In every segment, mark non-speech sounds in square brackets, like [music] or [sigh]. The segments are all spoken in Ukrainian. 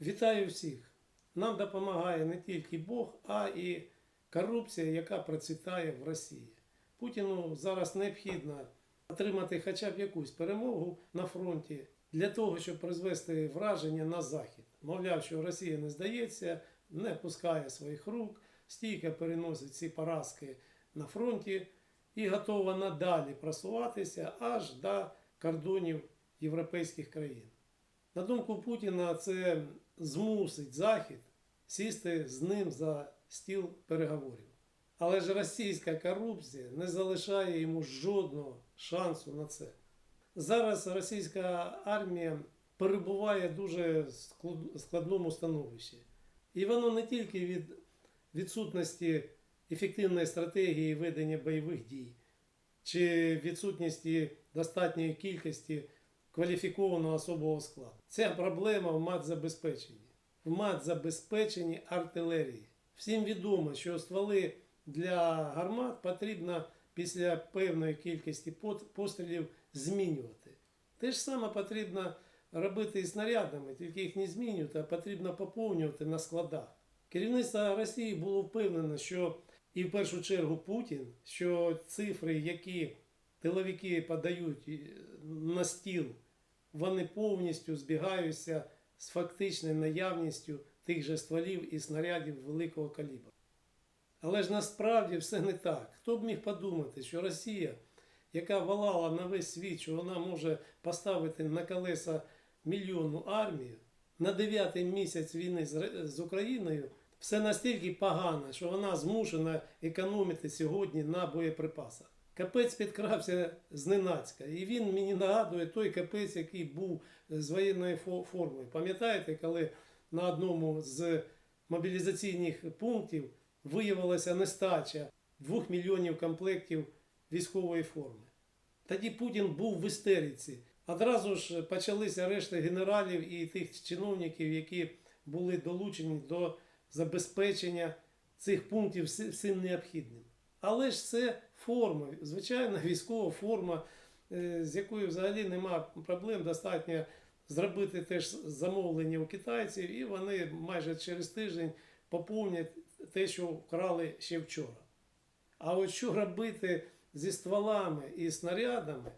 Вітаю всіх! Нам допомагає не тільки Бог, а і корупція, яка процвітає в Росії. Путіну зараз необхідно отримати хоча б якусь перемогу на фронті для того, щоб призвести враження на Захід. Мовляв, що Росія не здається, не пускає своїх рук, стійко переносить ці поразки на фронті і готова надалі просуватися аж до кордонів європейських країн. На думку Путіна, це змусить Захід сісти з ним за стіл переговорів. Але ж російська корупція не залишає йому жодного шансу на це. Зараз російська армія перебуває в дуже склад- складному становищі. І воно не тільки від відсутності ефективної стратегії ведення бойових дій, чи відсутності достатньої кількості кваліфікованого особового складу. Ця проблема в матзабезпеченні. В матзабезпеченні артилерії. Всім відомо, що стволи для гармат потрібно після певної кількості пострілів змінювати. Те ж саме потрібно робити і снарядами, тільки їх не змінювати, а потрібно поповнювати на складах. Керівництво Росії було впевнено, що і в першу чергу Путін, що цифри, які тиловики подають е, на стіл, вони повністю збігаються з фактичною наявністю тих же стволів і снарядів великого калібру. Але ж насправді все не так. Хто б міг подумати, що Росія, яка волала на весь світ, що вона може поставити на колеса мільйонну армію, на дев'ятий місяць війни з Україною все настільки погано, що вона змушена економити сьогодні на боєприпасах. Капець підкрався зненацька, і він мені нагадує той капець, який був з воєнною фо- формою. Пам'ятаєте, коли на одному з мобілізаційних пунктів виявилася нестача 2 мільйонів комплектів військової форми. Тоді Путін був в істериці. Одразу ж почалися решти генералів і тих чиновників, які були долучені до забезпечення цих пунктів всім необхідним. Але ж це форма, звичайна військова форма, е, з якою взагалі нема проблем. Достатньо зробити теж замовлення у китайців, і вони майже через тиждень поповнять те, що вкрали ще вчора. А от що робити зі стволами і снарядами,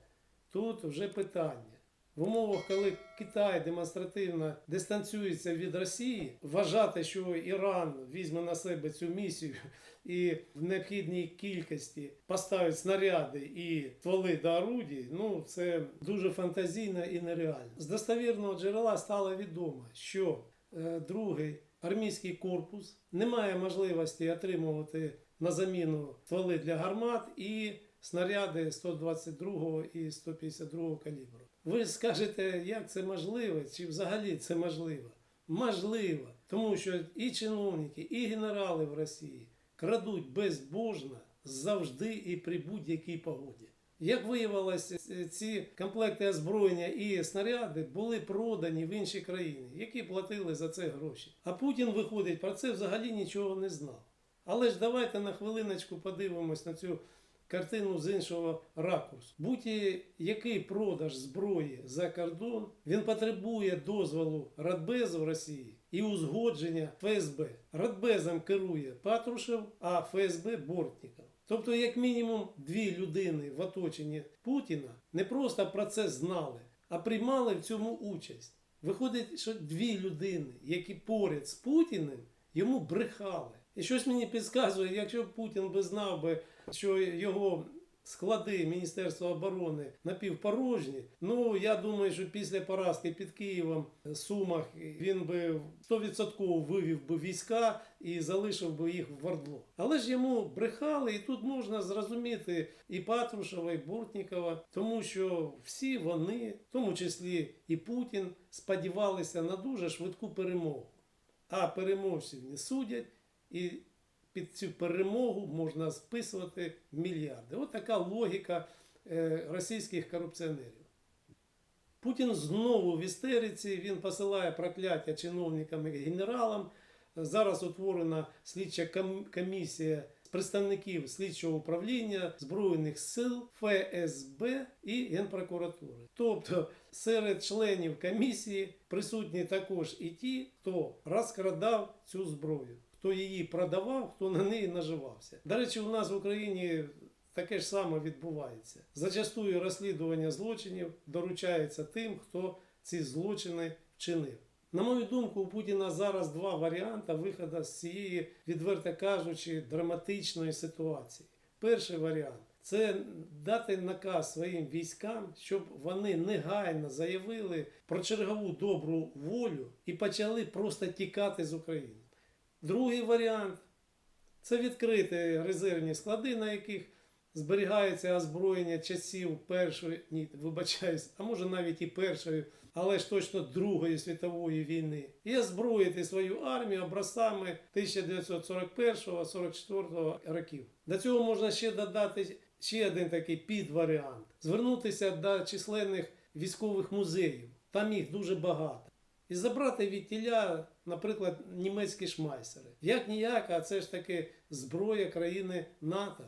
тут вже питання. В умовах, коли Китай демонстративно дистанціюється від Росії, вважати, що Іран візьме на себе цю місію [laughs] і в необхідній кількості поставить снаряди і стволи до орудій, ну це дуже фантазійно і нереально. З достовірного джерела стало відомо, що е, другий армійський корпус не має можливості отримувати на заміну стволи для гармат і снаряди 122 і 152 калібру. Ви скажете, як це можливо, чи взагалі це можливо? Можливо, тому що і чиновники, і генерали в Росії крадуть безбожно завжди і при будь-якій погоді. Як виявилося, ці комплекти озброєння і снаряди були продані в інші країни, які платили за це гроші. А Путін, виходить, про це взагалі нічого не знав. Але ж давайте на хвилиночку подивимось на цю картину з іншого ракурсу. Будь-який продаж зброї за кордон, він потребує дозволу Радбезу Росії і узгодження ФСБ. Радбезом керує Патрушев, а ФСБ Бортніков. Тобто, як мінімум, дві людини в оточенні Путіна не просто про це знали, а приймали в цьому участь. Виходить, що дві людини, які поряд з Путіним, йому брехали. І щось мені підказує, якщо Путін би знав би, що його склади Міністерства оборони напівпорожні, ну я думаю, що після поразки під Києвом е, Сумах він би 100% вивів би війська і залишив би їх в Ордло. Але ж йому брехали, і тут можна зрозуміти і Патрушева, і Бортнікова, тому що всі вони, в тому числі і Путін, сподівалися на дуже швидку перемогу. А переможців не судять, і під цю перемогу можна списувати мільярди. От така логіка е, російських корупціонерів. Путін знову в істериці, він посилає прокляття чиновникам і генералам. Зараз утворена слідча ком- комісія представників слідчого управління Збройних сил, ФСБ і Генпрокуратури. Тобто серед членів комісії присутні також і ті, хто розкрадав цю зброю, хто її продавав, хто на неї наживався. До речі, у нас в Україні таке ж саме відбувається. Зачастую розслідування злочинів доручається тим, хто ці злочини вчинив. На мою думку, у Путіна зараз два варіанти виходу з цієї, відверто кажучи, драматичної ситуації. Перший варіант це дати наказ своїм військам, щоб вони негайно заявили про чергову добру волю і почали просто тікати з України. Другий варіант це відкрити резервні склади, на яких зберігається озброєння часів Першої, ні, вибачаюсь, а може навіть і Першої, але ж точно Другої світової війни, і озброїти свою армію образцями 1941-44 років. До цього можна ще додати ще один такий підваріант: звернутися до численних військових музеїв. Там їх дуже багато. І забрати від тіля, наприклад, німецькі шмайсери. Як ніяк, а це ж таки зброя країни НАТО.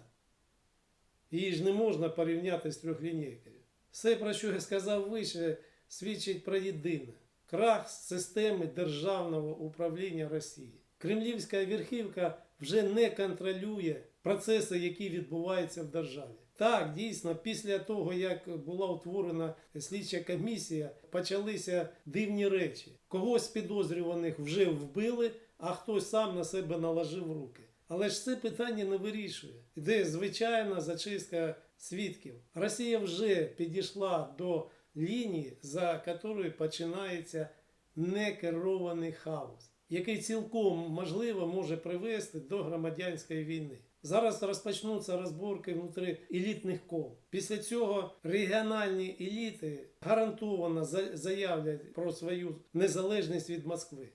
Її ж не можна порівняти з трьохлінійкою. Все, про що я сказав вище, свідчить про єдине крах системи державного управління Росії. Кремлівська верхівка вже не контролює процеси, які відбуваються в державі. Так, дійсно, після того, як була утворена слідча комісія, почалися дивні речі. Когось з підозрюваних вже вбили, а хтось сам на себе наложив руки. Але ж це питання не вирішує. Іде звичайна зачистка свідків. Росія вже підійшла до лінії, за якою починається некерований хаос, який цілком можливо може привести до громадянської війни. Зараз розпочнуться розборки внутри елітних кол. Після цього регіональні еліти гарантовано заявлять про свою незалежність від Москви.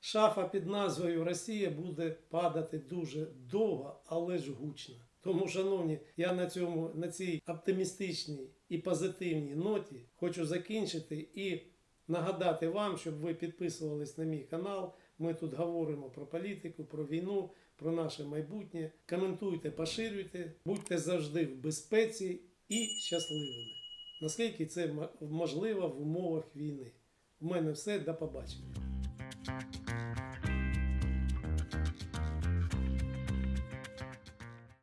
Шафа під назвою Росія буде падати дуже довго, але ж гучно. Тому, шановні, я на цьому на цій оптимістичній і позитивній ноті хочу закінчити і нагадати вам, щоб ви підписувались на мій канал. Ми тут говоримо про політику, про війну, про наше майбутнє. Коментуйте, поширюйте, будьте завжди в безпеці і щасливими. Наскільки це можливо в умовах війни. У мене все, до побачення.